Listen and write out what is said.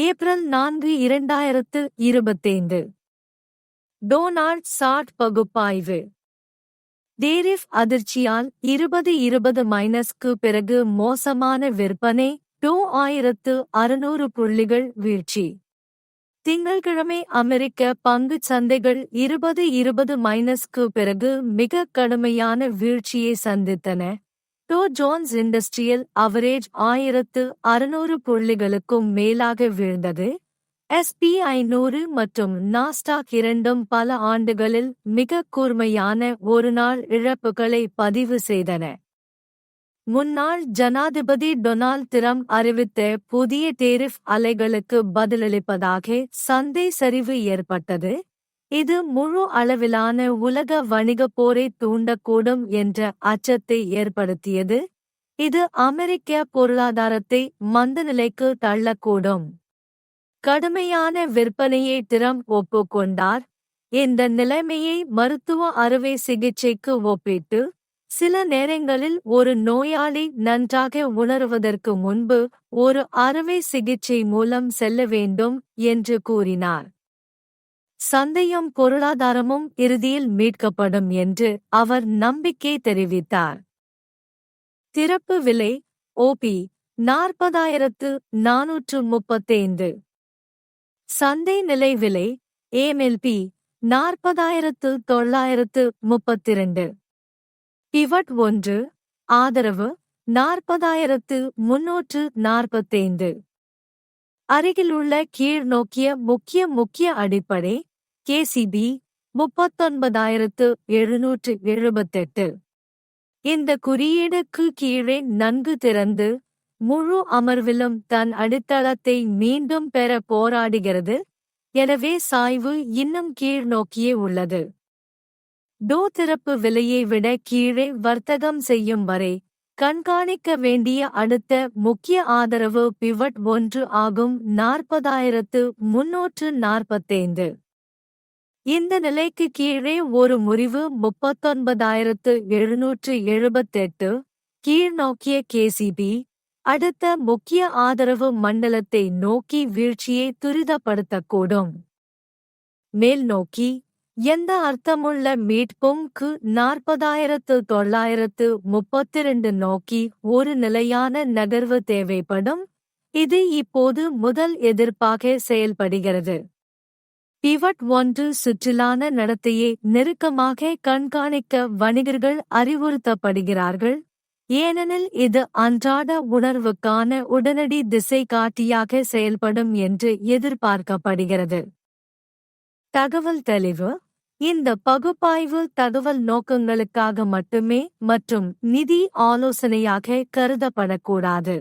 April நான்கு இரண்டாயிரத்து இருபத்தைந்து. டோனால்ட் சாட் பகுப்பாய்வு. டேரிஃப் அதிர்ச்சியால் இருபது இருபது மைனஸ்க்கு பிறகு மோசமான விற்பனை டூ ஆயிரத்து அறுநூறு புள்ளிகள் வீழ்ச்சி. திங்கள்கிழமை அமெரிக்க பங்குச் சந்தைகள் இருபது இருபது மைனஸ்க்கு பிறகு மிக கடுமையான வீழ்ச்சியை சந்தித்தன. டோ ஜோன்ஸ் இண்டஸ்ட்ரியல் அவரேஜ் ஆயிரத்து அறுநூறு புள்ளிகளுக்கும் மேலாக வீழ்ந்தது. எஸ்பி ஐநூறு மற்றும் நாஸ்டாக் இரண்டும் பல ஆண்டுகளில் மிக கூர்மையான ஒருநாள் இழப்புகளை பதிவு செய்தன. முன்னாள் ஜனாதிபதி டொனால்ட் ட்ரம்ப் அறிவித்த புதிய டேரிஃப் அலைகளுக்கு பதிலளிப்பதாக சந்தை சரிவு ஏற்பட்டது. இது முழு அளவிலான உலக வணிகப் போரை தூண்டக்கூடும் என்ற அச்சத்தை ஏற்படுத்தியது. இது அமெரிக்க பொருளாதாரத்தை மந்தநிலைக்கு தள்ளக்கூடும். கடுமையான விற்பனையை டிரம்ப் ஒப்புக்கொண்டார். இந்த நிலைமையை மருத்துவ அறுவை சிகிச்சைக்கு ஒப்பிட்டு சில நேரங்களில் ஒரு நோயாளி நன்றாக உணருவதற்கு முன்பு ஒரு அறுவை சிகிச்சை மூலம் செல்ல வேண்டும் என்று கூறினார். சந்தையும் பொருளாதாரமும் இறுதியில் மீட்கப்படும் என்று அவர் நம்பிக்கை தெரிவித்தார். திறப்பு விலை ஓபி நாற்பதாயிரத்து நாநூற்று முப்பத்தைந்து. சந்தை நிலை விலை ஏமெல்பி நாற்பதாயிரத்து தொள்ளாயிரத்து முப்பத்திரண்டு. பிவட் ஒன்று ஆதரவு நாற்பதாயிரத்து முன்னூற்று நாற்பத்தைந்து. அருகிலுள்ள கீழ்நோக்கிய முக்கிய முக்கிய அடிப்படை கேசிபி முப்பத்தொன்பதாயிரத்து எழுநூற்று எழுபத்தெட்டு. இந்த குறியீடுக்கு கீழே நன்கு திறந்து முழு அமர்விலும் தன் அடித்தளத்தை மீண்டும் பெற போராடுகிறது. எனவே சாய்வு இன்னும் கீழ் நோக்கியே உள்ளது. டோ திறப்பு விலையை விட கீழே வர்த்தகம் செய்யும் வரை கண்காணிக்க வேண்டிய அடுத்த முக்கிய ஆதரவு பிவட் ஒன்று ஆகும் நாற்பதாயிரத்து முன்னூற்று நாற்பத்தைந்து. இந்த நிலைக்கு கீழே ஒரு முறிவு முப்பத்தொன்பதாயிரத்து எழுநூற்று எழுபத்தெட்டு கீழ்நோக்கிய கேசிபி அடுத்த முக்கிய ஆதரவு மண்டலத்தை நோக்கி வீழ்ச்சியை துரிதப்படுத்தக்கூடும். மேல் நோக்கி எந்த அர்த்தமுள்ள மீட்பும் கு நாற்பதாயிரத்து தொள்ளாயிரத்து முப்பத்திரண்டு நோக்கி ஒரு நிலையான நகர்வு தேவைப்படும். இது இப்போது முதல் எதிர்ப்பாக செயல்படுகிறது. பிவட் ஒன்று சுற்றிலான நடத்தையை நெருக்கமாக கண்காணிக்க வணிகர்கள் அறிவுறுத்தப்படுகிறார்கள். ஏனெனில் இது அன்றாட உணர்வுக்கான உடனடி திசை காட்டியாக செயல்படும் என்று எதிர்பார்க்கப்படுகிறது. தகவல் தெளிவு. இந்த பகுப்பாய்வு தகவல் நோக்கங்களுக்காக மட்டுமே மற்றும் நிதி ஆலோசனையாக கருதப்படக்கூடாது.